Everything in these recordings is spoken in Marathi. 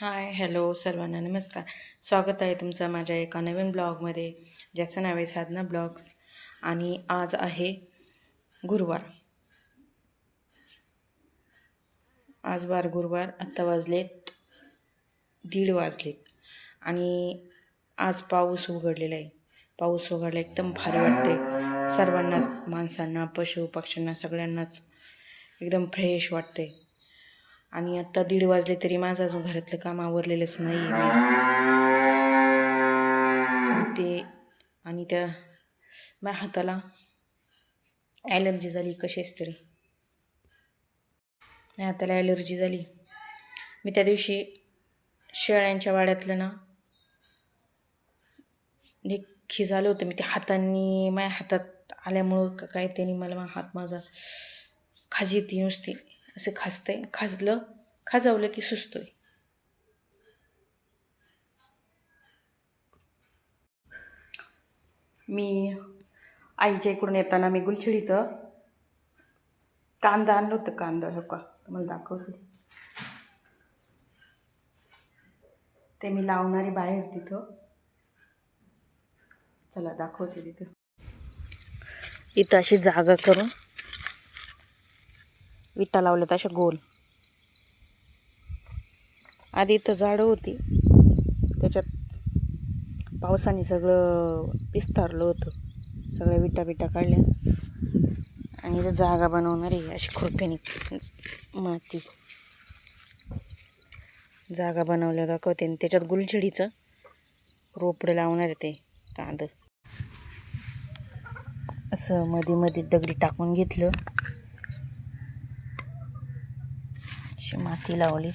हाय हॅलो सर्वांना नमस्कार. स्वागत आहे तुमचं माझ्या एका नवीन ब्लॉगमध्ये ज्याचं नाव आहे साधना ब्लॉग्स. आणि आज आहे गुरुवार. आज वार गुरुवार आत्ता वाजलेत दीड वाजलेत. आणि आज पाऊस उघडलेला आहे. पाऊस उघडला एकदम भारी वाटते सर्वांनाच माणसांना पशु पक्ष्यांना सगळ्यांनाच एकदम फ्रेश वाटते आणि आत्ता दीड वाजले तरी माझं अजून घरातलं काम आवरलेलंच नाही आहे ते आणि त्या माझ्या हाताला ॲलर्जी झाली कशीच तरी? माझ्या हाताला ॲलर्जी झाली. मी त्या दिवशी शेळ्यांच्या वाड्यातलं ना हे झालं होतं. मी त्या हातांनी माझ्या हातात आल्यामुळं का काय त्यांनी मला हात माझा खाजी ती नुसती. असे खाजते खाजलं खाजवलं की सुचतोय मी आईच्या इकडून येताना मी गुलछडीचं कांदा आणलं होतं कांदा हो का तुम्हाला दाखवते. ते मी लावणारी बाहेर तिथं. चला दाखवते तिथं. इथं अशी जागा करून विटा लावल्यात अशा गोल. आधी इथं झाडं होती. त्याच्यात पावसाने सगळं विस्तारलं होतं. सगळ्या विटा बिटा काढल्या. आणि इथं जागा बनवणार आहे अशी खुरप्याने माती. जागा बनवल्या दाखवते आणि त्याच्यात गुलछडीचं रोपडं लावणार आहे ते कांद. असं मध्ये मध्ये दगडी टाकून घेतलं. अशी माती लावली.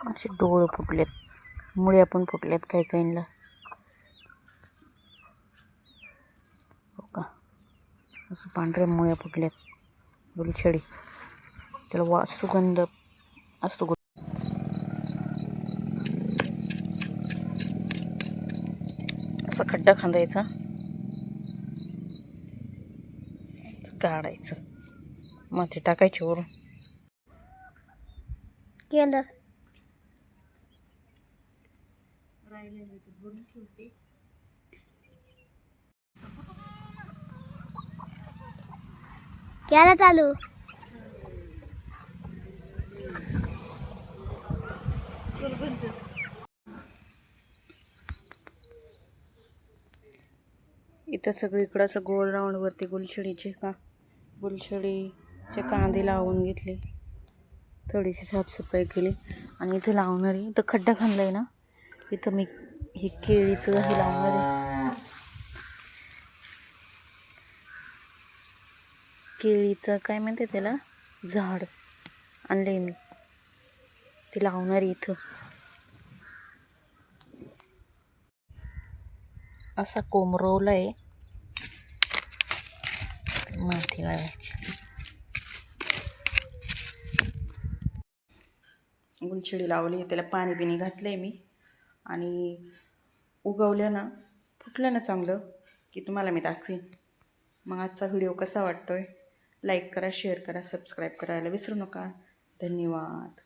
असे डोळे फुटलेत. मुळ्या पण फुटल्यात काही काहींना. हो का? असं पांढऱ्या मुळ्या फुटल्यात. गुलछडी. त्याला वा सुगंध असतो. असा खड्डा खांदायचा. काढायचं मग ते टाकायचे वरून. केलं. केला चालू. इथं सगळीकडं असं गोल राऊंडवरती गुलछडीचे का? गुलछडीचे कांदे लावून घेतले. थोडीशी साफसफाई केली. आणि इथं लावणार आहे इथं खड्डा खाणला आहे ना? इथं मी हे केळीचं हे लावणार. आहे केळीचं काय म्हणते त्याला? झाड आणलंय मी. ते लावणार आहे इथं. असा कोमरवला आहे माती लावायची गुलछिडी लावली त्याला पाणी बिणी आहे मी. आणि उगवलं ना फुटलं ना चांगलं की तुम्हाला मी दाखवीन. मग आजचा व्हिडिओ कसा वाटतो आहे लाईक करा शेअर करा सबस्क्राईब करायला विसरू नका. धन्यवाद.